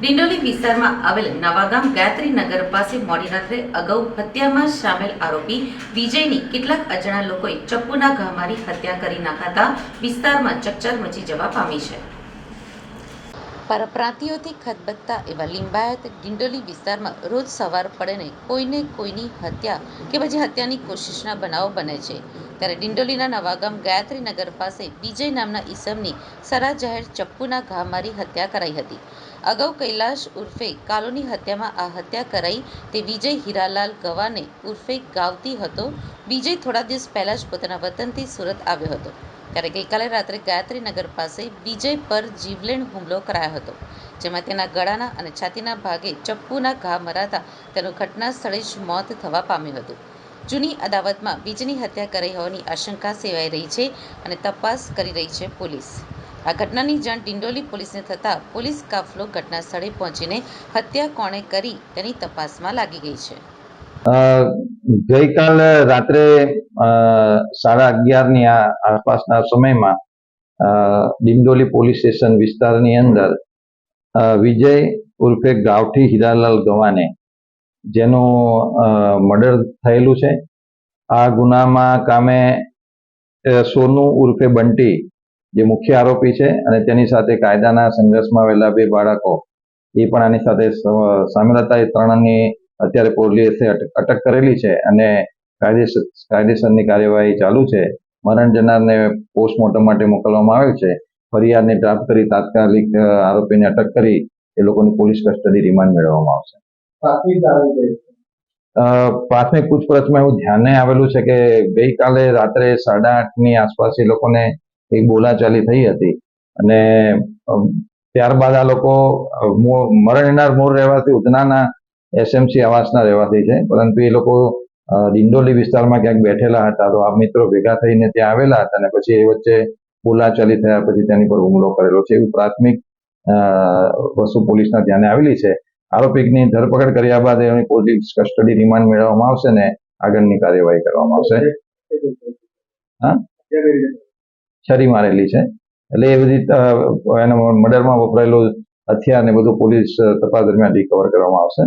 ડિંડોલી વિસ્તારમાં આવેલ નવાગામ ગાયત્રી નગર પાસે મોડી રાત્રે અગાઉ હત્યામાં સામેલ આરોપી વિજયની કેટલાક અજાણા લોકોએ ચપ્પુના ઘા મારી હત્યા કરી નાખાતા વિસ્તારમાં ચકચાર મચી જવા પામી છે. પરપ્રાંતિઓથી ખતબત્તા એવા લિંબાયત ડિંડોલી વિસ્તારમાં રોજ સવાર પડેને કોઈને કોઈની હત્યા કે પછી હત્યાની કોશિશના બનાવો બને છે. ત્યારે ડિંડોલીના નવાગામ ગાયત્રી નગર પાસે વિજય નામના ઈસમની સરા જાહેર ચપ્પુના ઘા મારી હત્યા કરાઈ હતી. અગાઉ કૈલાશ ઉર્ફે કાલોની હત્યામાં આ હત્યા કરાઈ તે વિજય હીરાલાલ ગવાને ઉર્ફે ગાવતી હતો. વિજય થોડા દિવસ પહેલા જ પોતાના વતનથી સુરત આવ્યો હતો. ત્યારે ગઈકાલે રાત્રે ગાયત્રી નગર પાસે વિજય પર જીવલેણ હુમલો કરાયો હતો, જેમાં તેના ગળાના અને છાતીના ભાગે ચપ્પુના ઘા મરાતા તેનું ઘટના સ્થળે જ મોત થવા પામ્યું હતું. જૂની અદાવતમાં વિજયની હત્યા કરાઈ હોવાની આશંકા સેવાઈ રહી છે અને તપાસ કરી રહી છે પોલીસ. આ ઘટનાની જાણ ડિંડોલી પોલીસને થતાં પોલીસ કાફલો ઘટના સ્થળે પહોંચીને હત્યા કોણે કરી તેની તપાસમાં લાગી ગઈ છે. ગઈકાલ રાત્રે સાડા અગિયારની આસપાસના સમયમાં ડિંડોલી પોલીસ સ્ટેશન વિસ્તારની અંદર વિજય ઉર્ફે ગાવઠી હીરાલાલ ગવાને, જેનું મર્ડર થયેલું છે. આ ગુનામાં કામે સોનુ ઉર્ફે બંટી જે મુખ્ય આરોપી છે અને તેની સાથે કાયદાના સંઘર્ષમાં આવેલા બે બાળકો એ પણ આની સાથે સામેલ હતા એ ત્રણની અત્યારે પોલીસે અટક કરેલી છે અને કાયદેસર કાયદેસરની કાર્યવાહી ચાલુ છે. મરણ જનારને પોસ્ટમોર્ટમ માટે મોકલવામાં આવેલ છે. ફરિયાદને ડ્રાફ્ટ કરી તાત્કાલિક આરોપીને અટક કરી એ લોકોની પોલીસ કસ્ટડી રિમાન્ડ મેળવવામાં આવશે. પ્રાથમિક પૂછપરછમાં એવું ધ્યાને આવેલું છે કે ગઈકાલે રાત્રે સાડા આઠની આસપાસ એ લોકોને એક બોલાચાલી થઈ હતી. અને ત્યારબાદ આ લોકો મરણ એનાર મોર રહેવાથી ઉધનાના એસએમસી આવાસના રહેવાથી છે. પરંતુ એ લોકો દિંડોલી વિસ્તારમાં ક્યાંક બેઠેલા હતા. તો આ મિત્રો ભેગા થઈને ત્યાં આવેલા હતા અને પછી એ વચ્ચે બોલાચાલી થયા પછી તેની પર હુમલો કરેલો છે. એવું પ્રાથમિક વસ્તુ પોલીસના ધ્યાને આવેલી છે. આરોપીની ધરપકડ કર્યા બાદ એની પોલીસ કસ્ટડી રિમાન્ડ મેળવવામાં આવશે ને આગળની કાર્યવાહી કરવામાં આવશે. હા? છરી મારેલી છે. એટલે એ બધી એના મર્ડરમાં વપરાયેલું હથિયાર ને બધું પોલીસ તપાસ દરમિયાન રિકવર કરવામાં આવશે.